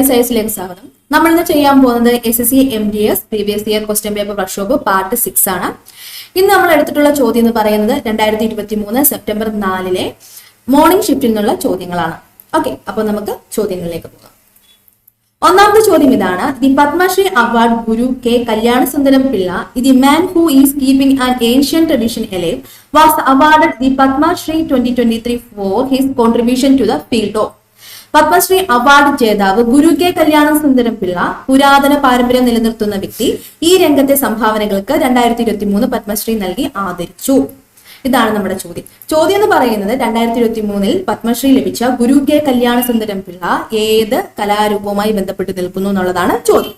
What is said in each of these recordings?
Study സയൻസിലേക്ക് സ്വാഗതം. നമ്മൾ ഇന്ന് ചെയ്യാൻ പോകുന്നത് S S C M D S previous year question paper workshop part six ആണ്. ഇന്ന് നമ്മൾ എടുത്തിട്ടുള്ള ചോദ്യം എന്ന് പറയുന്നത് രണ്ടായിരത്തി ഇരുപത്തി മൂന്ന് സെപ്റ്റംബർ നാലിലെ മോർണിംഗ് ഷിഫ്റ്റിൽ നിന്നുള്ള ചോദ്യങ്ങളാണ്. ഓക്കെ അപ്പോൾ നമുക്ക് ചോദ്യങ്ങളിലേക്ക് പോകാം. ഒന്നാമത്തെ ചോദ്യം ഇതാണ്. The Padmashri award Guru K Kalyanasundaram Pillai the man who is keeping an Asian tradition alive was award the Padmashri twenty twenty three for his contribution to the field of Padmashri award ജേതാവ് Guru K Kalyanasundaram Pillai പുരാതന പാരമ്പര്യം നിലനിർത്തുന്ന വ്യക്തി ഈ രംഗത്തെ സംഭാവനകൾക്ക് രണ്ടായിരത്തി ഇരുപത്തി മൂന്ന് പത്മശ്രീ നൽകി ആദരിച്ചു. ഇതാണ് നമ്മുടെ ചോദ്യം. ചോദ്യം എന്ന് പറയുന്നത് രണ്ടായിരത്തി ഇരുപത്തി മൂന്നിൽ പത്മശ്രീ ലഭിച്ച ഗുരു കെ കല്യാണസുന്ദരം പിള്ള ഏത് കലാരൂപവുമായി ബന്ധപ്പെട്ട് നിൽക്കുന്നു എന്നുള്ളതാണ് ചോദ്യം.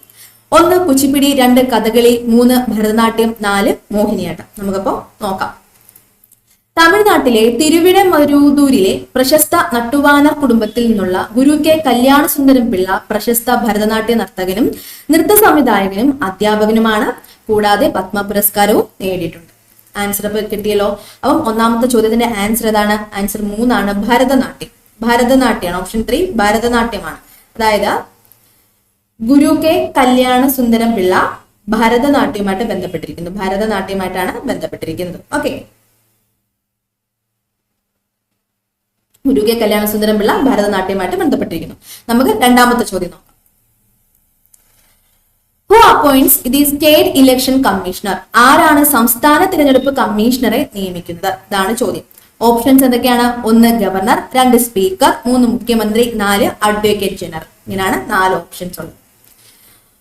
ഒന്ന് കുച്ചിപ്പിടി രണ്ട് കഥകളി മൂന്ന് ഭരതനാട്യം നാല് മോഹിനിയാട്ടം. നമുക്കപ്പോ നോക്കാം. തമിഴ്നാട്ടിലെ തിരുവിഴമരൂതൂരിലെ പ്രശസ്ത നട്ടുവാനർ കുടുംബത്തിൽ നിന്നുള്ള ഗുരു കെ കല്യാണസുന്ദരം പിള്ള പ്രശസ്ത ഭരതനാട്യ നർത്തകനും നൃത്ത സംവിധായകനും അധ്യാപകനുമാണ്. കൂടാതെ പത്മ പുരസ്കാരവും നേടിയിട്ടുണ്ട്. ആൻസർ കിട്ടിയല്ലോ. അപ്പം ഒന്നാമത്തെ ചോദ്യത്തിന്റെ ആൻസർ ഏതാണ്? ആൻസർ മൂന്നാണ് ഭരതനാട്യം. ഭരതനാട്യമാണ് ഓപ്ഷൻ ത്രീ ഭരതനാട്യമാണ്. അതായത് ഗുരു കെ കല്യാണ സുന്ദരം പിള്ള ഭരതനാട്യവുമായിട്ട് ബന്ധപ്പെട്ടിരിക്കുന്നു. ഭരതനാട്യമായിട്ടാണ് ബന്ധപ്പെട്ടിരിക്കുന്നത്. ഓക്കെ ഗുരു കല്യാണ സുന്ദരം പിള്ള ഭരതനാട്യമായിട്ട് ബന്ധപ്പെട്ടിരിക്കുന്നു. നമുക്ക് രണ്ടാമത്തെ ചോദ്യം നോക്കാം. Who appoints the state election commissioner ആരാണ് സംസ്ഥാന തിരഞ്ഞെടുപ്പ് കമ്മീഷണറെ നിയമിക്കുന്നത്? ഇതാണ് ചോദ്യം. ഓപ്ഷൻസ് എന്തൊക്കെയാണ്? ഒന്ന് ഗവർണർ രണ്ട് സ്പീക്കർ മൂന്ന് മുഖ്യമന്ത്രി നാല് അഡ്വക്കേറ്റ് ജനറൽ ഇങ്ങനെയാണ് നാല് ഓപ്ഷൻസ് ഉള്ളത്.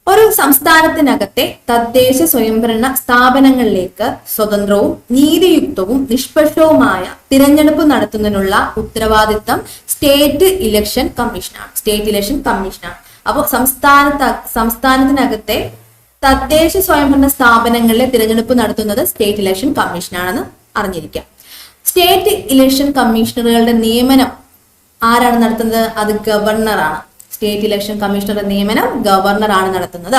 ഒരു സംസ്ഥാനത്തിനകത്തെ തദ്ദേശ സ്വയംഭരണ സ്ഥാപനങ്ങളിലേക്ക് സ്വതന്ത്രവും നീതിയുക്തവും നിഷ്പക്ഷവുമായ തിരഞ്ഞെടുപ്പ് നടത്തുന്നതിനുള്ള ഉത്തരവാദിത്തം സ്റ്റേറ്റ് ഇലക്ഷൻ കമ്മീഷനാണ്. സ്റ്റേറ്റ് ഇലക്ഷൻ കമ്മീഷനാണ്. അപ്പോൾ സംസ്ഥാനത്ത് സംസ്ഥാനത്തിനകത്തെ തദ്ദേശ സ്വയംഭരണ സ്ഥാപനങ്ങളിലെ തിരഞ്ഞെടുപ്പ് നടത്തുന്നത് സ്റ്റേറ്റ് ഇലക്ഷൻ കമ്മീഷനാണെന്ന് അറിഞ്ഞിരിക്കാം. സ്റ്റേറ്റ് ഇലക്ഷൻ കമ്മീഷണറുകളുടെ നിയമനം ആരാണ് നടത്തുന്നത്? അത് ഗവർണറാണ്. സ്റ്റേറ്റ് ഇലക്ഷൻ കമ്മീഷണറുടെ നിയമനം ഗവർണറാണ് നടത്തുന്നത്.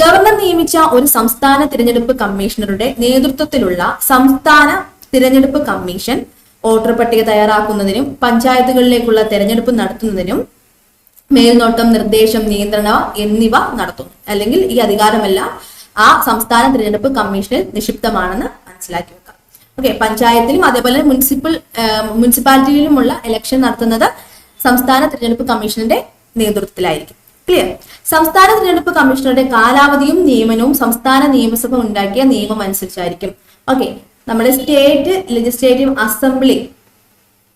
ഗവർണർ നിയമിച്ച ഒരു സംസ്ഥാന തിരഞ്ഞെടുപ്പ് കമ്മീഷണറുടെ നേതൃത്വത്തിലുള്ള സംസ്ഥാന തിരഞ്ഞെടുപ്പ് കമ്മീഷൻ വോട്ടർ പട്ടിക തയ്യാറാക്കുന്നതിനും പഞ്ചായത്തുകളിലേക്കുള്ള തെരഞ്ഞെടുപ്പ് നടത്തുന്നതിനും മേൽനോട്ടം നിർദ്ദേശം നിയന്ത്രണം എന്നിവ നടത്തുന്നു. അല്ലെങ്കിൽ ഈ അധികാരമെല്ലാം ആ സംസ്ഥാന തിരഞ്ഞെടുപ്പ് കമ്മീഷനിൽ നിക്ഷിപ്തമാണെന്ന് മനസ്സിലാക്കി വെക്കാം. ഓക്കെ പഞ്ചായത്തിലും അതേപോലെ മുനിസിപ്പൽ മുനിസിപ്പാലിറ്റിയിലുമുള്ള ഇലക്ഷൻ നടത്തുന്നത് സംസ്ഥാന തിരഞ്ഞെടുപ്പ് കമ്മീഷന്റെ നേതൃത്വത്തിലായിരിക്കും. ക്ലിയർ സംസ്ഥാന തിരഞ്ഞെടുപ്പ് കമ്മീഷണറുടെ കാലാവധിയും നിയമനവും സംസ്ഥാന നിയമസഭ ഉണ്ടാക്കിയ നിയമം അനുസരിച്ചായിരിക്കും. ഓക്കെ നമ്മുടെ സ്റ്റേറ്റ് ലെജിസ്ലേറ്റീവ് അസംബ്ലി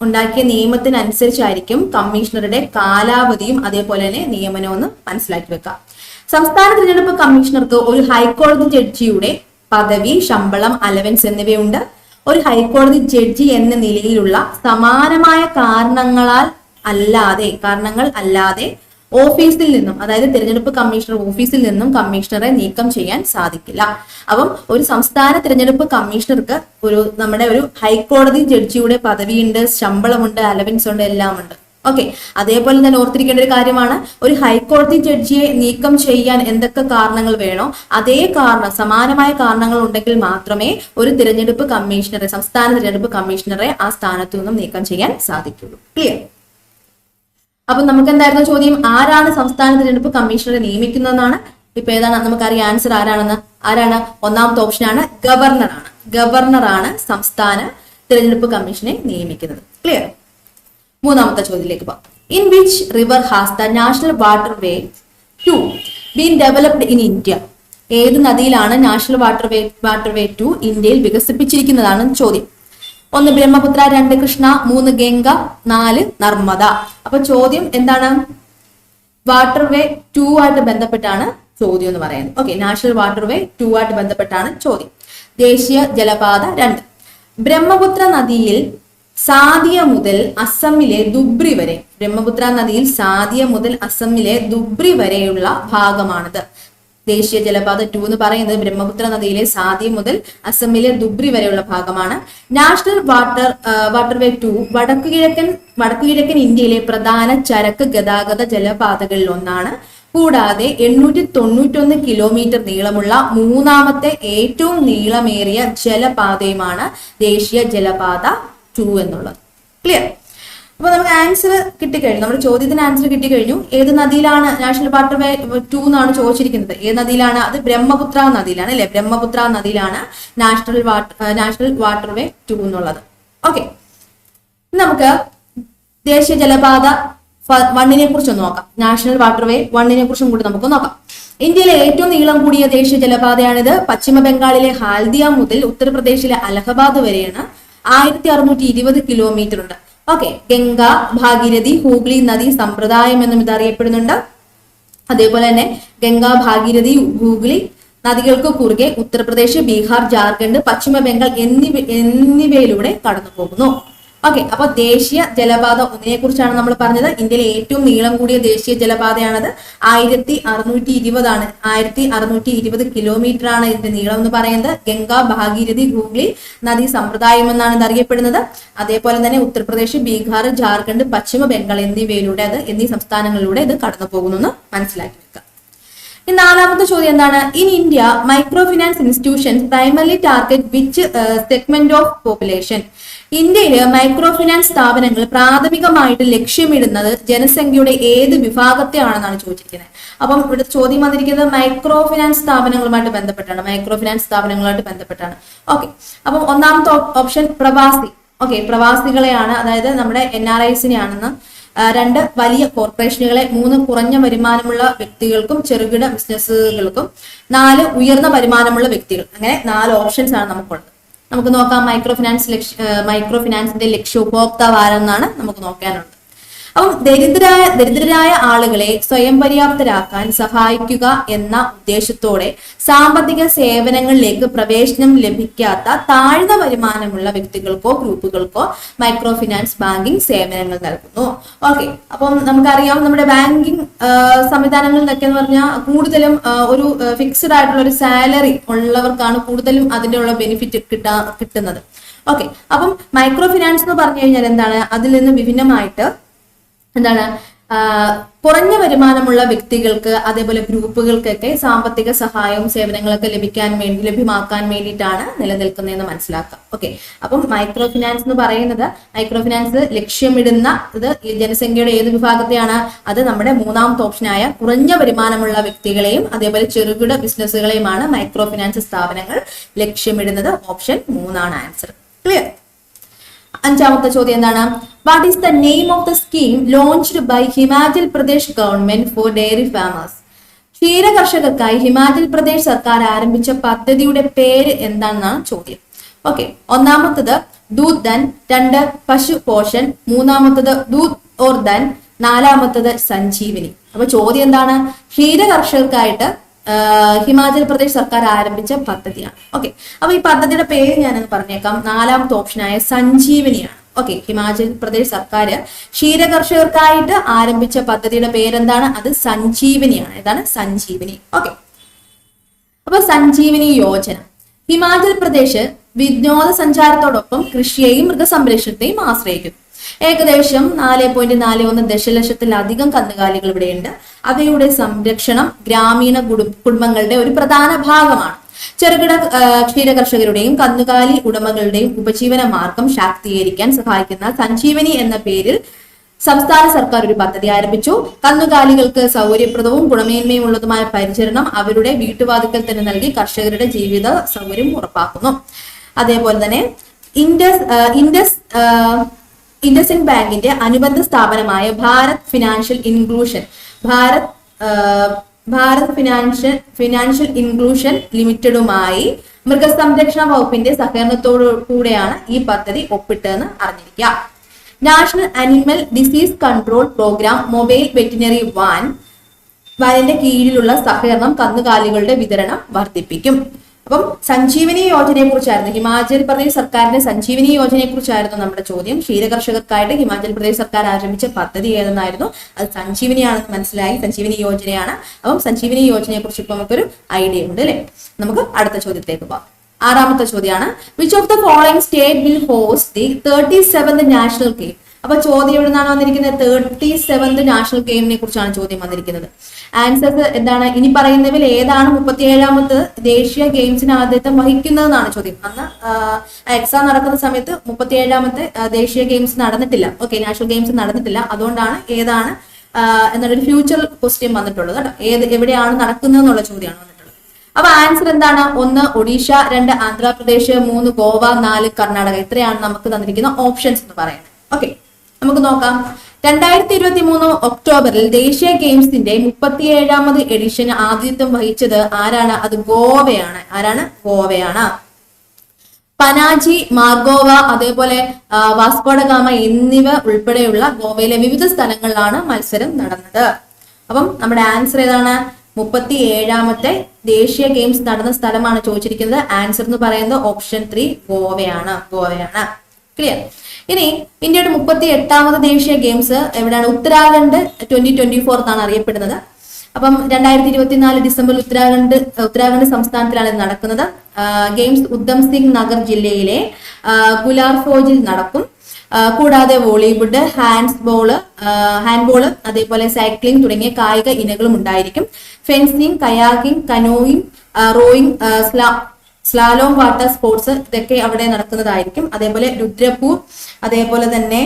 ഉണ്ടാക്കിയ നിയമത്തിനനുസരിച്ചായിരിക്കും കമ്മീഷണറുടെ കാലാവധിയും അതേപോലെ തന്നെ നിയമനവും എന്ന് മനസ്സിലാക്കി വെക്കുക. സംസ്ഥാന തിരഞ്ഞെടുപ്പ് കമ്മീഷണർക്ക് ഒരു ഹൈക്കോടതി ജഡ്ജിയുടെ പദവി ശമ്പളം അലവൻസ് എന്നിവയുണ്ട്. ഒരു ഹൈക്കോടതി ജഡ്ജി എന്ന നിലയിലുള്ള സമാനമായ കാരണങ്ങളാൽ അല്ലാതെ കാരണങ്ങൾ അല്ലാതെ ഓഫീസിൽ നിന്നും അതായത് തിരഞ്ഞെടുപ്പ് കമ്മീഷണർ ഓഫീസിൽ നിന്നും കമ്മീഷണറെ നീക്കം ചെയ്യാൻ സാധിക്കില്ല. അപ്പം ഒരു സംസ്ഥാന തിരഞ്ഞെടുപ്പ് കമ്മീഷണർക്ക് ഒരു നമ്മുടെ ഒരു ഹൈക്കോടതി ജഡ്ജിയുടെ പദവിയുണ്ട് ശമ്പളമുണ്ട് അലവൻസ് ഉണ്ട് എല്ലാം ഉണ്ട് ഓക്കെ. അതേപോലെ തന്നെ ഓർത്തിരിക്കേണ്ട ഒരു കാര്യമാണ് ഒരു ഹൈക്കോടതി ജഡ്ജിയെ നീക്കം ചെയ്യാൻ എന്തൊക്കെ കാരണങ്ങൾ വേണോ അതേ കാരണം സമാനമായ കാരണങ്ങൾ ഉണ്ടെങ്കിൽ മാത്രമേ ഒരു തിരഞ്ഞെടുപ്പ് കമ്മീഷണറെ സംസ്ഥാന തിരഞ്ഞെടുപ്പ് കമ്മീഷണറെ ആ സ്ഥാനത്തു നിന്നും നീക്കം ചെയ്യാൻ സാധിക്കുള്ളൂ. ക്ലിയർ അപ്പൊ നമുക്ക് എന്തായിരുന്നു ചോദ്യം? ആരാണ് സംസ്ഥാന തിരഞ്ഞെടുപ്പ് കമ്മീഷണറെ നിയമിക്കുന്നതെന്നാണ്? ഇപ്പൊ ഏതാണ്? നമുക്കറിയാം ആൻസർ ആരാണെന്ന്? ആരാണ്? ഒന്നാമത്തെ ഓപ്ഷൻ ആണ് ഗവർണർ ആണ് ഗവർണർ ആണ് സംസ്ഥാന തിരഞ്ഞെടുപ്പ് കമ്മീഷനെ നിയമിക്കുന്നത്. ക്ലിയർ മൂന്നാമത്തെ ചോദ്യത്തിലേക്ക് പോവാം. In which river has the national waterway two been developed in India ഏത് നദിയിലാണ് national waterway waterway two ഇന്ത്യയിൽ വികസിപ്പിച്ചിരിക്കുന്നതാണ് ചോദ്യം. ഒന്ന് ബ്രഹ്മപുത്ര രണ്ട് കൃഷ്ണ മൂന്ന് ഗംഗ നാല് നർമ്മദ. അപ്പൊ ചോദ്യം എന്താണ്? വാട്ടർ വേ ടു ആയിട്ട് ബന്ധപ്പെട്ടാണ് ചോദ്യം എന്ന് പറയുന്നത്. Okay national waterway two ആയിട്ട് ബന്ധപ്പെട്ടാണ് ചോദ്യം. ദേശീയ ജലപാത രണ്ട്. ബ്രഹ്മപുത്ര നദിയിൽ സാദിയ മുതൽ അസമിലെ ദുബ്രി വരെ ബ്രഹ്മപുത്ര നദിയിൽ സാദിയ മുതൽ അസമിലെ ദുബ്രി വരെയുള്ള ഭാഗമാണിത്. ദേശീയ ജലപാത ടു എന്ന് പറയുന്നത് ബ്രഹ്മപുത്ര നദിയിലെ സാദി മുതൽ അസമിലെ ദുബ്രി വരെയുള്ള ഭാഗമാണ്. നാഷണൽ വാട്ടർ വാട്ടർവേ ടു വടക്കു കിഴക്കൻ വടക്കു കിഴക്കൻ ഇന്ത്യയിലെ പ്രധാന ചരക്ക് ഗതാഗത ജലപാതകളിൽ ഒന്നാണ്. കൂടാതെ എണ്ണൂറ്റി തൊണ്ണൂറ്റൊന്ന് കിലോമീറ്റർ നീളമുള്ള മൂന്നാമത്തെ ഏറ്റവും നീളമേറിയ ജലപാതയുമാണ് ദേശീയ ജലപാത ടു എന്നുള്ളത്. ക്ലിയർ അപ്പൊ നമുക്ക് ആൻസർ കിട്ടിക്കഴിഞ്ഞു. നമ്മുടെ ചോദ്യത്തിന് ആൻസർ കിട്ടിക്കഴിഞ്ഞു. ഏത് നദിയിലാണ് നാഷണൽ വേ ടു എന്നാണ് ചോദിച്ചിരിക്കുന്നത്. ഏത് നദിയിലാണ്? അത് ബ്രഹ്മപുത്ര നദിയിലാണ് അല്ലെ? Brahmaputra നദിയിലാണ് national water national waterway two എന്നുള്ളത്. ഓക്കെ നമുക്ക് ദേശീയ ജലപാത വണ്ണിനെ കുറിച്ച് നോക്കാം. നാഷണൽ വാട്ടർവേ വണ്ണിനെ കുറിച്ചും കൂടി നമുക്ക് നോക്കാം. ഇന്ത്യയിലെ ഏറ്റവും നീളം കൂടിയ ദേശീയ ജലപാതയാണിത് പശ്ചിമ ബംഗാളിലെ ഹാൽദിയ മുതൽ ഉത്തർപ്രദേശിലെ അലഹബാദ് വരെയാണ്. ആയിരത്തി അറുന്നൂറ്റി ഇരുപത് കിലോമീറ്റർ ഉണ്ട്. ഓക്കെ ഗംഗ ഭാഗീരഥി ഹൂഗ്ലി നദി സമ്പ്രദായം എന്നും ഇത് അറിയപ്പെടുന്നുണ്ട് അതേപോലെ തന്നെ ഗംഗ ഭാഗീരഥി ഹൂഗ്ലി നദികൾക്ക് കുറുകെ ഉത്തർപ്രദേശ് ബീഹാർ ജാർഖണ്ഡ് പശ്ചിമ ബംഗാൾ എന്നിവ എന്നിവയിലൂടെ കടന്നു പോകുന്നു ഓക്കെ അപ്പൊ ദേശീയ ജലപാത ഒന്നിനെ കുറിച്ചാണ് നമ്മൾ പറഞ്ഞത്. ഇന്ത്യയിലെ ഏറ്റവും നീളം കൂടിയ ദേശീയ ജലപാതയാണത്. ആയിരത്തി അറുന്നൂറ്റി ഇരുപതാണ്. ആയിരത്തി അറുന്നൂറ്റി ഇരുപത് കിലോമീറ്റർ ആണ് ഇതിന്റെ നീളം എന്ന് പറയുന്നത്. ഗംഗ ഭാഗീരഥി ഗൂഗ്ലി നദി സമ്പ്രദായം എന്നാണ് ഇത് അറിയപ്പെടുന്നത്. അതേപോലെ തന്നെ ഉത്തർപ്രദേശ് ബീഹാർ ജാർഖണ്ഡ് പശ്ചിമ ബംഗാൾ എന്നിവയിലൂടെ അത് എന്നീ സംസ്ഥാനങ്ങളിലൂടെ ഇത് കടന്നു പോകുന്നു മനസ്സിലാക്കി വെക്കുക. നാലാമത്തെ ചോദ്യം എന്താണ്? In India microfinance institution primary target which segment of population. ഇന്ത്യയിൽ മൈക്രോ ഫിനാൻസ് സ്ഥാപനങ്ങൾ പ്രാഥമികമായിട്ട് ലക്ഷ്യമിടുന്നത് ജനസംഖ്യയുടെ ഏത് വിഭാഗത്തെയാണെന്നാണ് ചോദിച്ചിരിക്കുന്നത്. അപ്പം ഇവിടെ ചോദ്യം വന്നിരിക്കുന്നത് മൈക്രോ ഫിനാൻസ് സ്ഥാപനങ്ങളുമായിട്ട് ബന്ധപ്പെട്ടാണ് മൈക്രോ ഫിനാൻസ് സ്ഥാപനങ്ങളുമായിട്ട് ബന്ധപ്പെട്ടാണ്. ഓക്കെ. അപ്പം ഒന്നാമത്തെ ഓപ്ഷൻ പ്രവാസി. ഓക്കെ പ്രവാസികളെയാണ് അതായത് നമ്മുടെ എൻ ആർ ഐസിനെയാണെന്ന്. രണ്ട് വലിയ കോർപ്പറേഷനുകളെ മൂന്ന് കുറഞ്ഞ വരുമാനമുള്ള വ്യക്തികൾക്കും ചെറുകിട ബിസിനസ്സുകൾക്കും. നാല് ഉയർന്ന വരുമാനമുള്ള വ്യക്തികൾ. അങ്ങനെ നാല് ഓപ്ഷൻസ് ആണ് നമുക്കുള്ളത്. നമുക്ക് നോക്കാം മൈക്രോ ഫിനാൻസ് ലക്ഷ്യ മൈക്രോ ഫിനാൻസിന്റെ ലക്ഷ്യ ഉപഭോക്താവ് ആരെന്നാണ് നമുക്ക് നോക്കാനുള്ളത്. അപ്പം ദരിദ്രരായ ദരിദ്രരായ ആളുകളെ സ്വയം പര്യാപ്തരാക്കാൻ സഹായിക്കുക എന്ന ഉദ്ദേശത്തോടെ സാമ്പത്തിക സേവനങ്ങളിലേക്ക് പ്രവേശനം ലഭിക്കാത്ത താഴ്ന്ന വരുമാനമുള്ള വ്യക്തികൾക്കോ ഗ്രൂപ്പുകൾക്കോ മൈക്രോ ഫിനാൻസ് ബാങ്കിങ് സേവനങ്ങൾ നൽകുന്നു. ഓക്കെ. അപ്പം നമുക്കറിയാം നമ്മുടെ ബാങ്കിങ് സംവിധാനങ്ങളിൽ നിന്നൊക്കെ എന്ന് പറഞ്ഞാൽ കൂടുതലും ഒരു ഫിക്സഡ് ആയിട്ടുള്ള ഒരു സാലറി ഉള്ളവർക്കാണ് കൂടുതലും അതിന്റെ ഉള്ള ബെനിഫിറ്റ് കിട്ടാ കിട്ടുന്നത്. ഓക്കെ. അപ്പം മൈക്രോ ഫിനാൻസ് എന്ന് പറഞ്ഞു കഴിഞ്ഞാൽ എന്താണ്? അതിൽ നിന്ന് വിഭിന്നമായിട്ട് എന്താണ് കുറഞ്ഞ വരുമാനമുള്ള വ്യക്തികൾക്ക് അതേപോലെ ഗ്രൂപ്പുകൾക്കൊക്കെ സാമ്പത്തിക സഹായവും സേവനങ്ങളൊക്കെ ലഭിക്കാൻ വേണ്ടി ലഭ്യമാക്കാൻ വേണ്ടിയിട്ടാണ് നിലനിൽക്കുന്നതെന്ന് മനസ്സിലാക്കാം. ഓക്കെ അപ്പം മൈക്രോ ഫിനാൻസ് എന്ന് പറയുന്നത് മൈക്രോ ഫിനാൻസ് ലക്ഷ്യമിടുന്ന ഇത് ജനസംഖ്യയുടെ ഏത് വിഭാഗത്തെയാണ് അത് നമ്മുടെ മൂന്നാമത്തെ ഓപ്ഷനായ കുറഞ്ഞ വരുമാനമുള്ള വ്യക്തികളെയും അതേപോലെ ചെറുകിട ബിസിനസ്സുകളെയുമാണ് മൈക്രോ ഫിനാൻസ് സ്ഥാപനങ്ങൾ ലക്ഷ്യമിടുന്നത്. ഓപ്ഷൻ മൂന്നാണ് ആൻസർ ക്ലിയർ അഞ്ചാമത്തെ ചോദ്യം എന്താണ്? What is the name of the scheme launched by Himachal Pradesh government for dairy farmers ക്ഷീര കർഷകർക്കായി ഹിമാചൽ പ്രദേശ് സർക്കാർ ആരംഭിച്ച പദ്ധതിയുടെ പേര് എന്താണെന്നാണ് ചോദ്യം. ഓക്കെ ഒന്നാമത്തത് ദൂത് ദൻ രണ്ട് പശു പോഷൻ മൂന്നാമത്തത് ദൂത് ഓർ ദൻ നാലാമത്തത് സഞ്ജീവിനി. അപ്പൊ ചോദ്യം എന്താണ്? ക്ഷീര കർഷകർക്കായിട്ട് ഹിമാചൽ പ്രദേശ് സർക്കാർ ആരംഭിച്ച പദ്ധതിയാണ്. ഓക്കെ അപ്പൊ ഈ പദ്ധതിയുടെ പേര് ഞാനൊന്ന് പറഞ്ഞേക്കാം. നാലാമത്തെ ഓപ്ഷനായ സഞ്ജീവനിയാണ്. ഓക്കെ ഹിമാചൽ പ്രദേശ് സർക്കാർ ക്ഷീരകർഷകർക്കായിട്ട് ആരംഭിച്ച പദ്ധതിയുടെ പേരെന്താണ്? അത് സഞ്ജീവനിയാണ്. ഇതാണ് സഞ്ജീവനി. ഓക്കെ അപ്പൊ സഞ്ജീവനി യോജന. ഹിമാചൽ പ്രദേശ് വിനോദസഞ്ചാരത്തോടൊപ്പം കൃഷിയെയും മൃഗസംരക്ഷണത്തെയും ആശ്രയിക്കുന്നു. ഏകദേശം നാല് പോയിന്റ് നാല് ഒന്ന് ദശലക്ഷത്തിലധികം കന്നുകാലികൾ ഇവിടെയുണ്ട്. അവയുടെ സംരക്ഷണം ഗ്രാമീണ കുടുംബങ്ങളുടെ ഒരു പ്രധാന ഭാഗമാണ്. ചെറുകിട ക്ഷീര കർഷകരുടെയും കന്നുകാലി ഉടമകളുടെയും ഉപജീവന മാർഗം ശാക്തീകരിക്കാൻ സഹായിക്കുന്ന സഞ്ജീവനി എന്ന പേരിൽ സംസ്ഥാന സർക്കാർ ഒരു പദ്ധതി ആരംഭിച്ചു. കന്നുകാലികൾക്ക് സൗകര്യപ്രദവും ഗുണമേന്മയുമുള്ളതുമായ പരിചരണം അവരുടെ വീട്ടുവാതിക്കൽ തന്നെ നൽകി കർഷകരുടെ ജീവിത സൗകര്യം ഉറപ്പാക്കുന്നു. അതേപോലെ തന്നെ ഇൻഡസ് ഇൻഡസ് ഇൻഡസിൻ ബാങ്കിന്റെ അനുബന്ധ സ്ഥാപനമായ Bharat financial inclusion Bharat Bharat financial financial inclusion ലിമിറ്റഡുമായി മൃഗസംരക്ഷണ വകുപ്പിന്റെ സഹകരണത്തോടു കൂടെയാണ് ഈ പദ്ധതി ഒപ്പിട്ടതെന്ന് അറിഞ്ഞിരിക്കുക national animal disease control programme mobile veterinary van വാനിന്റെ കീഴിലുള്ള സഹകരണം കന്നുകാലികളുടെ വിതരണം വർദ്ധിപ്പിക്കും. അപ്പം സഞ്ജീവനി യോജനയെ കുറിച്ചായിരുന്നു ഹിമാചൽ പ്രദേശ് സർക്കാരിന്റെ സഞ്ജീവനി യോജനയെ കുറിച്ചായിരുന്നു നമ്മുടെ ചോദ്യം. ക്ഷീരകർഷകർക്കായിട്ട് ഹിമാചൽ പ്രദേശ് സർക്കാർ ആരംഭിച്ച പദ്ധതി ഏതെന്നായിരുന്നു? അത് സഞ്ജീവനിയാണെന്ന് മനസ്സിലായി. സഞ്ജീവനി യോജനയാണ്. അപ്പം സഞ്ജീവനി യോജനയെ കുറിച്ച് ഇപ്പൊ നമുക്കൊരു ഐഡിയ ഉണ്ട് അല്ലെ? നമുക്ക് അടുത്ത ചോദ്യത്തേക്ക് പോകാം ആറാമത്തെ ചോദ്യമാണ്. Which of the following state will host the thirty seven national game അപ്പൊ ചോദ്യം എവിടെ നിന്നാണ് വന്നിരിക്കുന്നത്? തേർട്ടി സെവന്ത് നാഷണൽ ഗെയിമിനെ കുറിച്ചാണ് ചോദ്യം വന്നിരിക്കുന്നത്. ആൻസേഴ്സ് എന്താണ്? ഇനി പറയുന്നതിൽ ഏതാണ് മുപ്പത്തി ഏഴാമത് ദേശീയ ഗെയിംസിന് ആദ്യത്വം വഹിക്കുന്നതെന്നാണ് ചോദ്യം. അന്ന് എക്സാം നടക്കുന്ന സമയത്ത് മുപ്പത്തി ഏഴാമത്തെ ദേശീയ ഗെയിംസ് നടന്നിട്ടില്ല. ഓക്കെ നാഷണൽ ഗെയിംസ് നടന്നിട്ടില്ല. അതുകൊണ്ടാണ് ഏതാണ് എന്നൊരു ഫ്യൂച്ചർ ക്വസ്റ്റ്യൻ വന്നിട്ടുള്ളത് കേട്ടോ. ഏത് എവിടെയാണ് നടക്കുന്നത് എന്നുള്ള ചോദ്യമാണ് വന്നിട്ടുള്ളത്. അപ്പൊ ആൻസർ എന്താണ്? ഒന്ന് ഒഡീഷ രണ്ട് ആന്ധ്രാപ്രദേശ് മൂന്ന് ഗോവ നാല് കർണാടക. ഇത്രയാണ് നമുക്ക് തന്നിരിക്കുന്ന ഓപ്ഷൻസ് എന്ന് പറയുന്നത്. ഓക്കെ നമുക്ക് നോക്കാം. രണ്ടായിരത്തി ഇരുപത്തി മൂന്ന് ഒക്ടോബറിൽ ദേശീയ ഗെയിംസിന്റെ മുപ്പത്തിയേഴാമത് എഡിഷൻ ആതിഥ്യം വഹിച്ചത് ആരാണ്? അത് ഗോവയാണ്. ആരാണ്? ഗോവയാണ്. പനാജി മാർഗോവ അതേപോലെ വാസ്കോഡഗാമ എന്നിവ ഉൾപ്പെടെയുള്ള ഗോവയിലെ വിവിധ സ്ഥലങ്ങളിലാണ് മത്സരം നടന്നത്. അപ്പം നമ്മുടെ ആൻസർ ഏതാണ്? മുപ്പത്തി ഏഴാമത്തെ ദേശീയ ഗെയിംസ് നടന്ന സ്ഥലമാണ് ചോദിച്ചിരിക്കുന്നത്. ആൻസർ എന്ന് പറയുന്നത് ഓപ്ഷൻ ത്രീ ഗോവയാണ്. ഗോവയാണ്. ക്ലിയർ ഇനി ഇന്ത്യയുടെ മുപ്പത്തി എട്ടാമത് ദേശീയ ഗെയിംസ് എവിടെയാണ്? ഉത്തരാഖണ്ഡ് ട്വന്റി ട്വന്റി ഫോർ എന്നാണ് അറിയപ്പെടുന്നത്. അപ്പം രണ്ടായിരത്തി ഇരുപത്തിനാല് ഡിസംബറിൽ ഉത്തരാഖണ്ഡ് ഉത്തരാഖണ്ഡ് സംസ്ഥാനത്തിലാണ് ഇത് നടക്കുന്നത്. ഗെയിംസ് ഉദ്ധം സിംഗ് നഗർ ജില്ലയിലെ ഗുലാർ ഫോജിൽ നടക്കും. കൂടാതെ വോളിവുഡ് ഹാൻഡ് ബോൾ ഹാൻഡ്ബോൾ അതേപോലെ സൈക്ലിംഗ് തുടങ്ങിയ കായിക ഇനങ്ങളും ഉണ്ടായിരിക്കും. ഫെൻസിങ് കയാക്കിംഗ് കനോയിങ് റോയിങ് സ്ലാ സ്ലാലോം വാട്ടർ സ്പോർട്സ് ഇതൊക്കെ അവിടെ നടക്കുന്നതായിരിക്കും. അതേപോലെ രുദ്രപൂർ അതേപോലെ തന്നെ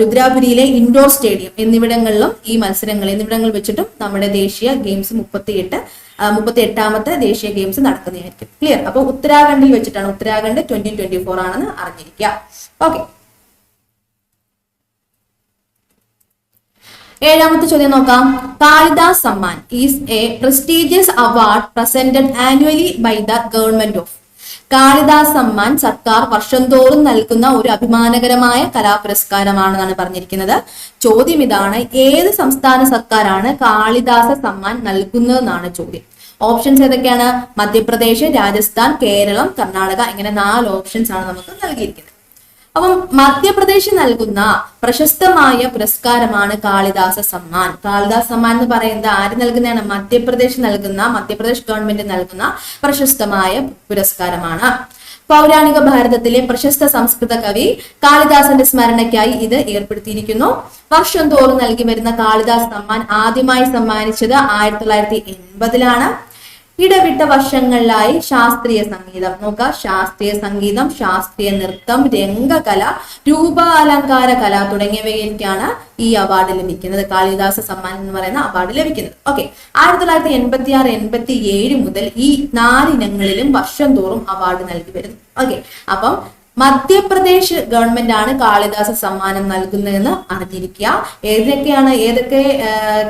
രുദ്രാപുരിയിലെ ഇൻഡോർ സ്റ്റേഡിയം എന്നിവിടങ്ങളിലും ഈ മത്സരങ്ങൾ എന്നിവിടങ്ങൾ വെച്ചിട്ടും നമ്മുടെ ദേശീയ ഗെയിംസ് മുപ്പത്തിയെട്ട് മുപ്പത്തി എട്ടാമത്തെ ദേശീയ ഗെയിംസ് നടക്കുന്നതായിരിക്കും. ക്ലിയർ അപ്പൊ ഉത്തരാഖണ്ഡിൽ വെച്ചിട്ടാണ് ഉത്തരാഖണ്ഡ് ട്വന്റി ട്വന്റി ഫോർ ആണെന്ന് അറിഞ്ഞിരിക്കുക. ഓക്കെ ഏഴാമത്തെ ചോദ്യം നോക്കാം. Kalidas Samman is a prestigious award presented annually by the government of Kalidas Samman സർക്കാർ വർഷം തോറും നൽകുന്ന ഒരു അഭിമാനകരമായ കലാപുരസ്കാരമാണെന്നാണ് പറഞ്ഞിരിക്കുന്നത്. ചോദ്യം ഇതാണ് ഏത് സംസ്ഥാന സർക്കാരാണ് കാളിദാസ സമ്മാൻ നൽകുന്നതെന്നാണ് ചോദ്യം. ഓപ്ഷൻസ് ഏതൊക്കെയാണ്? മധ്യപ്രദേശ് രാജസ്ഥാൻ കേരളം കർണാടക. ഇങ്ങനെ നാല് ഓപ്ഷൻസ് ആണ് നമുക്ക് നൽകിയിരിക്കുന്നത്. അപ്പം മധ്യപ്രദേശ് നൽകുന്ന പ്രശസ്തമായ പുരസ്കാരമാണ് കാളിദാസ സമ്മാൻ. കാളിദാസ സമ്മാൻ എന്ന് പറയുന്നത് ആര് നൽകുന്നതാണ്? മധ്യപ്രദേശ് നൽകുന്ന മധ്യപ്രദേശ് ഗവൺമെന്റ് നൽകുന്ന പ്രശസ്തമായ പുരസ്കാരമാണ്. പൗരാണിക ഭാരതത്തിലെ പ്രശസ്ത സംസ്കൃത കവി കാളിദാസന്റെ സ്മരണയ്ക്കായി ഇത് ഏർപ്പെടുത്തിയിരിക്കുന്നു. വർഷം തോറും നൽകി വരുന്ന കാളിദാസ് സമ്മാൻ ആദ്യമായി സമ്മാനിച്ചത് ആയിരത്തി തൊള്ളായിരത്തി എൺപതിലാണ്. ഇടവിട്ട വർഷങ്ങളിലായി ശാസ്ത്രീയ സംഗീതം. നോക്കുക. ശാസ്ത്രീയ സംഗീതം ശാസ്ത്രീയ നൃത്തം രംഗകല രൂപാലങ്കാര കല തുടങ്ങിയവയ്ക്കാണ് ഈ അവാർഡ് ലഭിക്കുന്നത്. കാളിദാസ സമ്മാൻ എന്ന് പറയുന്ന അവാർഡ് ലഭിക്കുന്നത്. ഓക്കെ ആയിരത്തി തൊള്ളായിരത്തി എൺപത്തി ആറ് എൺപത്തി ഏഴ് മുതൽ ഈ നാലിനങ്ങളിലും വർഷം തോറും അവാർഡ് നൽകി വരുന്നു. ഓക്കെ അപ്പം മധ്യപ്രദേശ് ആണ് കാളിദാസ സമ്മാനം നൽകുന്നതെന്ന് അറിഞ്ഞിരിക്കുക. ഏതൊക്കെയാണ് ഏതൊക്കെ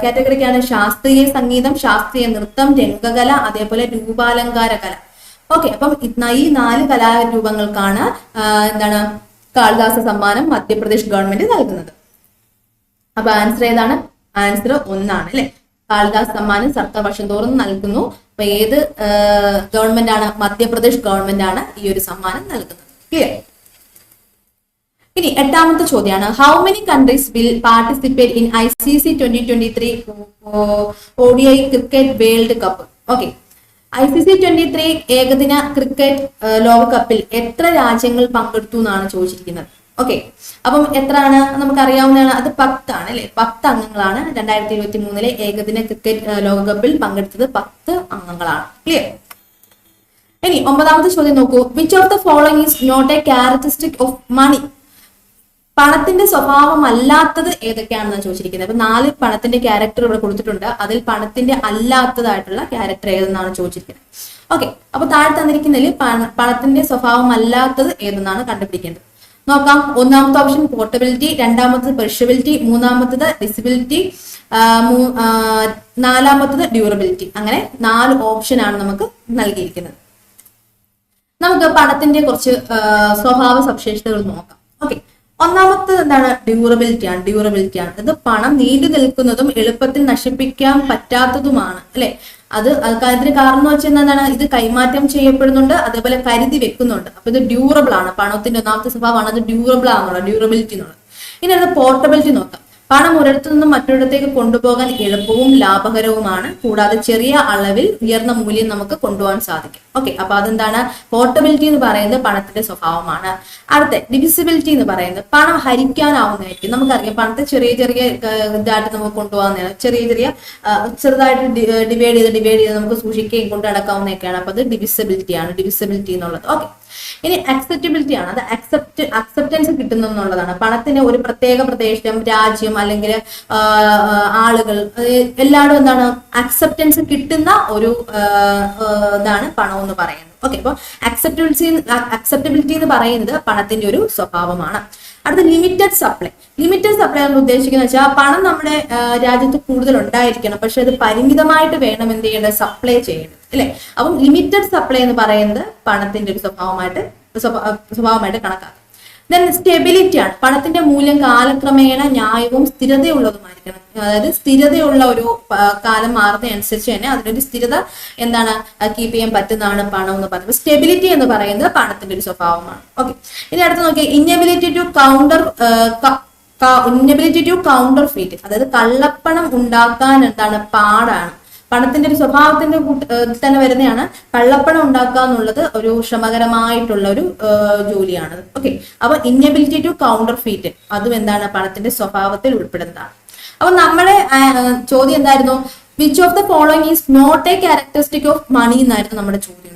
കാറ്റഗറിക്കാണ് ശാസ്ത്രീയ സംഗീതം ശാസ്ത്രീയ നൃത്തം രംഗകല അതേപോലെ രൂപാലങ്കാര കല ഓക്കെ അപ്പം ഈ നാല് കലാരൂപങ്ങൾക്കാണ് എന്താണ് കാളിദാസ സമ്മാനം മധ്യപ്രദേശ് ഗവൺമെന്റ് നൽകുന്നത്. അപ്പൊ ആൻസർ ഏതാണ്? ആൻസർ ഒന്നാണ് അല്ലെ? കാളിദാസ് സമ്മാനം സർക്കാർ വർഷം തോറും നൽകുന്നു. അപ്പൊ ഏത് ഗവൺമെന്റ് ആണ് മധ്യപ്രദേശ് ഗവൺമെന്റ് ആണ് ഈ ഒരു സമ്മാനം നൽകുന്നത്? ഇനി എട്ടാമത്തെ ചോദ്യമാണ് how many countries will participate in I C C twenty twenty three O D I cricket world cup okay I C C twenty three ഏകദിന ക്രിക്കറ്റ് ലോകകപ്പിൽ എത്ര രാജ്യങ്ങൾ പങ്കെടുത്തു എന്നാണ് ചോദിച്ചിരിക്കുന്നത്. ഓക്കെ അപ്പം എത്രയാണ്? നമുക്ക് അറിയാവുന്നതാണ് അത് പത്താണ് അല്ലെ? പത്ത് അംഗങ്ങളാണ് രണ്ടായിരത്തി ഇരുപത്തി മൂന്നിലെ ഏകദിന ക്രിക്കറ്റ് ലോകകപ്പിൽ പങ്കെടുത്തത് പത്ത് അംഗങ്ങളാണ്. ക്ലിയർ ഇനി ഒമ്പതാമത്തെ ചോദ്യം നോക്കൂ. Which of the following is not a characteristic of money പണത്തിന്റെ സ്വഭാവം അല്ലാത്തത് ഏതൊക്കെയാണെന്ന് ചോദിച്ചിരിക്കുന്നത്. അപ്പൊ നാല് പണത്തിന്റെ ക്യാരക്ടർ ഇവിടെ കൊടുത്തിട്ടുണ്ട്. അതിൽ പണത്തിന്റെ അല്ലാത്തതായിട്ടുള്ള ക്യാരക്ടർ ഏതെന്നാണ് ചോദിച്ചിരിക്കുന്നത്. ഓക്കെ അപ്പൊ താഴെ തന്നിരിക്കുന്നതിൽ പണത്തിന്റെ സ്വഭാവം അല്ലാത്തത് ഏതെന്നാണ് കണ്ടുപിടിക്കേണ്ടത്. നോക്കാം. ഒന്നാമത്തെ ഓപ്ഷൻ പോർട്ടബിലിറ്റി രണ്ടാമത്തത് പെർഷബിലിറ്റി മൂന്നാമത്തത് ഡിസബിലിറ്റി നാലാമത്തത് ഡ്യൂറബിലിറ്റി അങ്ങനെ നാല് ഓപ്ഷൻ ആണ് നമുക്ക് നൽകിയിരിക്കുന്നത്. നമുക്ക് പണത്തിന്റെ കുറച്ച് സ്വഭാവ സവിശേഷതകൾ നോക്കാം. ഓക്കെ ഒന്നാമത്തത് എന്താണ്? ഡ്യൂറബിലിറ്റി ആണ്. ഡ്യൂറബിലിറ്റി ആണ്. ഇത് പണം നീണ്ടു നിൽക്കുന്നതും എളുപ്പത്തിൽ നശിപ്പിക്കാൻ പറ്റാത്തതുമാണ് അല്ലെ? അത് അത് അതിന് കാരണം വെച്ചാൽ എന്താണ്? ഇത് കൈമാറ്റം ചെയ്യപ്പെടുന്നുണ്ട് അതേപോലെ കരുതി വെക്കുന്നുണ്ട്. അപ്പൊ ഇത് ഡ്യൂറബിൾ ആണ്. പണത്തിന്റെ ഒന്നാമത്തെ സ്വഭാവമാണ് അത് ഡ്യൂറബിൾ ആണെന്നുള്ളത് ഡ്യൂറബിലിറ്റി എന്നുള്ളത്. ഇനി അത് പോർട്ടബിലിറ്റി നോക്കാം. പണം ഒരിടത്തു നിന്നും മറ്റൊരിടത്തേക്ക് കൊണ്ടുപോകാൻ എളുപ്പവും ലാഭകരവുമാണ്. കൂടാതെ ചെറിയ അളവിൽ ഉയർന്ന മൂല്യം നമുക്ക് കൊണ്ടുപോകാൻ സാധിക്കും. ഓക്കെ അപ്പൊ അതെന്താണ്? പോർട്ടബിലിറ്റി എന്ന് പറയുന്നത് പണത്തിന്റെ സ്വഭാവമാണ്. അടുത്ത ഡിവിസിബിലിറ്റി എന്ന് പറയുന്നത് പണം ഹരിക്കാനാവുന്നതായിരിക്കും. നമുക്കറിയാം പണത്തെ ചെറിയ ചെറിയ ഇതായിട്ട് നമുക്ക് കൊണ്ടുപോകാവുന്നതാണ്. ചെറിയ ചെറിയ ചെറുതായിട്ട് ഡിവൈഡ് ചെയ്ത് ഡിവൈഡ് ചെയ്ത് നമുക്ക് സൂക്ഷിക്കുകയും കൊണ്ട് നടക്കാവുന്നതൊക്കെയാണ്. അപ്പൊ അത് ഡിവിസിബിലിറ്റി ആണ്. ഡിവിസിബിലിറ്റി എന്നുള്ളത്. ഓക്കെ ഇനി അക്സെപ്റ്റബിലിറ്റി ആണ്. അത് അക്സെപ്റ്റ് അക്സെപ്റ്റൻസ് കിട്ടുന്നു എന്നുള്ളതാണ്. പണത്തിന് ഒരു പ്രത്യേക പ്രദേശം രാജ്യം അല്ലെങ്കിൽ ആളുകൾ. എല്ലാവരും എന്താണ്? അക്സെപ്റ്റൻസ് കിട്ടുന്ന ഒരു ഇതാണ് പണം എന്ന് പറയുന്നത്. ഓക്കെ അപ്പോൾ അക്സെപ്റ്റബിലിറ്റി അക്സെപ്റ്റബിലിറ്റി എന്ന് പറയുന്നത് പണത്തിന്റെ ഒരു സ്വഭാവമാണ്. അടുത്ത ലിമിറ്റഡ് സപ്ലൈ ലിമിറ്റഡ് സപ്ലൈ നമ്മൾ ഉദ്ദേശിക്കുന്നത് വെച്ചാൽ പണം നമ്മുടെ രാജ്യത്ത് കൂടുതൽ ഉണ്ടായിരിക്കണം. പക്ഷെ അത് പരിമിതമായിട്ട് വേണം എന്ത് ചെയ്യേണ്ടത്? സപ്ലൈ ചെയ്യേണ്ടത്. അല്ലെ? അപ്പം ലിമിറ്റഡ് സപ്ലൈ എന്ന് പറയുന്നത് പണത്തിന്റെ ഒരു സ്വഭാവമായിട്ട് സ്വഭാ- സ്വഭാവമായിട്ട് കണക്കാക്കാം. ദെൻ സ്റ്റെബിലിറ്റി ആണ്. പണത്തിന്റെ മൂല്യം കാലക്രമേണ ന്യായവും സ്ഥിരതയുള്ളതുമായിരിക്കണം. അതായത് സ്ഥിരതയുള്ള ഒരു കാലം മാറുന്നതനുസരിച്ച് തന്നെ അതിനൊരു സ്ഥിരത എന്താണ് കീപ്പ് ചെയ്യാൻ പറ്റുന്നതാണ് പണം എന്ന് പറയുന്നത്. സ്റ്റെബിലിറ്റി എന്ന് പറയുന്നത് പണത്തിന്റെ ഒരു സ്വഭാവമാണ്. ഓക്കെ ഇനി അടുത്ത് നോക്കിയാൽ inability to counter inability to counterfeit അതായത് കള്ളപ്പണം ഉണ്ടാക്കാൻ എന്താണ് പാടാണ്. പണത്തിന്റെ ഒരു സ്വഭാവത്തിന്റെ തന്നെ വരുന്നതാണ് കള്ളപ്പണം ഉണ്ടാക്കുക എന്നുള്ളത് ഒരു ശ്രമകരമായിട്ടുള്ള ഒരു ജോലിയാണ്. ഓക്കെ. അപ്പൊ ഇന്നബിലിറ്റി ടു കൗണ്ടർ ഫീറ്റ് അതും എന്താണ്? പണത്തിന്റെ സ്വഭാവത്തിൽ ഉൾപ്പെടുന്നതാണ്. അപ്പൊ നമ്മുടെ ചോദ്യം എന്തായിരുന്നു? Which of the following is not a characteristic of money എന്നായിരുന്നു നമ്മുടെ ചോദ്യം.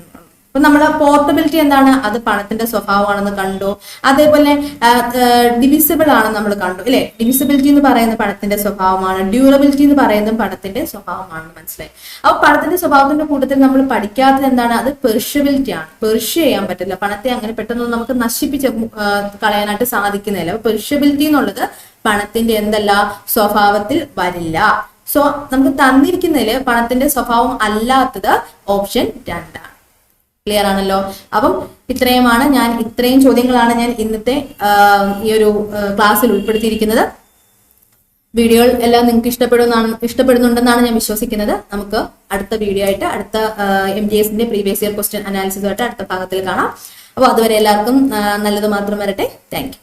അപ്പൊ നമ്മുടെ പോർട്ടബിലിറ്റി എന്താണ്? അത് പണത്തിന്റെ സ്വഭാവമാണെന്ന് കണ്ടു. അതേപോലെ ഡിവിസിബിൾ ആണെന്ന് നമ്മൾ കണ്ടു അല്ലെ? ഡിവിസിബിലിറ്റി എന്ന് പറയുന്ന പണത്തിന്റെ സ്വഭാവമാണ്. ഡ്യൂറബിലിറ്റി എന്ന് പറയുന്നത് പണത്തിന്റെ സ്വഭാവമാണെന്ന് മനസ്സിലായി. അപ്പൊ പണത്തിന്റെ സ്വഭാവത്തിന്റെ കൂട്ടത്തിൽ നമ്മൾ പഠിക്കാത്തത് എന്താണ്? അത് പെർഷ്യബിലിറ്റി ആണ്. പെർഷ്യ ചെയ്യാൻ പറ്റില്ല. പണത്തെ അങ്ങനെ പെട്ടെന്ന് നമുക്ക് നശിപ്പിച്ച് കളയാനായിട്ട് സാധിക്കുന്നില്ല. അപ്പൊ പെർഷ്യബിലിറ്റി എന്നുള്ളത് പണത്തിന്റെ എന്തല്ല? സ്വഭാവത്തിൽ വരില്ല. സോ നമുക്ക് തന്നിരിക്കുന്നതിൽ പണത്തിന്റെ സ്വഭാവം അല്ലാത്തത് ഓപ്ഷൻ രണ്ടാണ് ക്ലിയർ ആണല്ലോ? അപ്പം ഇത്രയുമാണ് ഞാൻ ഇത്രയും ചോദ്യങ്ങളാണ് ഞാൻ ഇന്നത്തെ ഈ ഒരു ക്ലാസ്സിൽ ഉൾപ്പെടുത്തിയിരിക്കുന്നത്. വീഡിയോകൾ എല്ലാം നിങ്ങൾക്ക് ഇഷ്ടപ്പെടുന്നതാണ് ഇഷ്ടപ്പെടുന്നുണ്ടെന്നാണ് ഞാൻ വിശ്വസിക്കുന്നത്. നമുക്ക് അടുത്ത വീഡിയോ ആയിട്ട് അടുത്ത എം ജി എസിന്റെ പ്രീവിയസ് ഇയർ ക്വസ്റ്റ്യൻ അനാലിസിസുമായിട്ട് അടുത്ത ഭാഗത്തിൽ കാണാം. അപ്പോൾ അതുവരെ എല്ലാവർക്കും നല്ലത് മാത്രം വരട്ടെ. താങ്ക്